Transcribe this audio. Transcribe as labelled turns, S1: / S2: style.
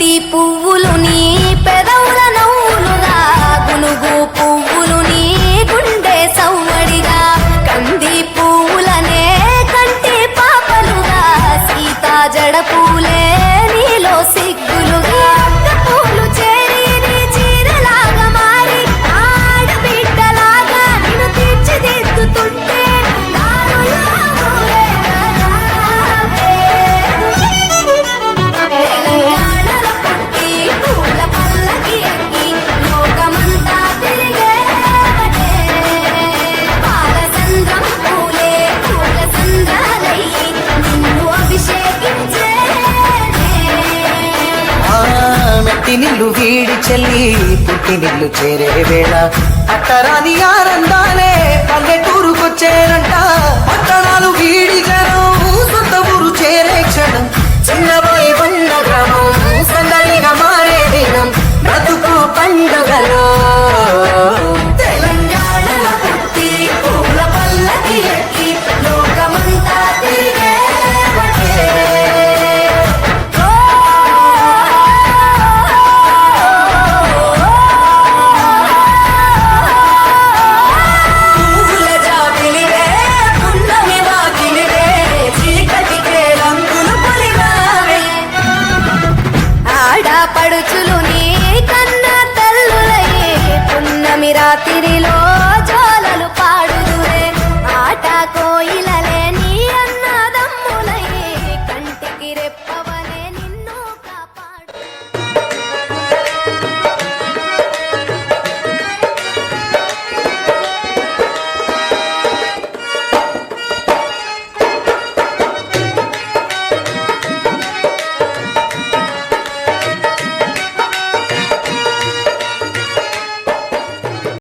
S1: బంతి పువ్వులు నీ పెదవుల నవ్వులుగా గునుగు పువ్వులు నీ గుండె సౌమడిగా కంది పువ్వులనే కంటి పాపలుగా సీతా జడ పూలే
S2: చెల్లి పుట్టినిల్లు చేరే వేళ. అట్టరాని ఆరందాలే పల్లెటూరుకొచ్చేరంట పట్టణాలు వీడి
S1: ఆడపడుచులు నీ కన్నా తల్లులయ్యే పున్నమి రాత్రిలో.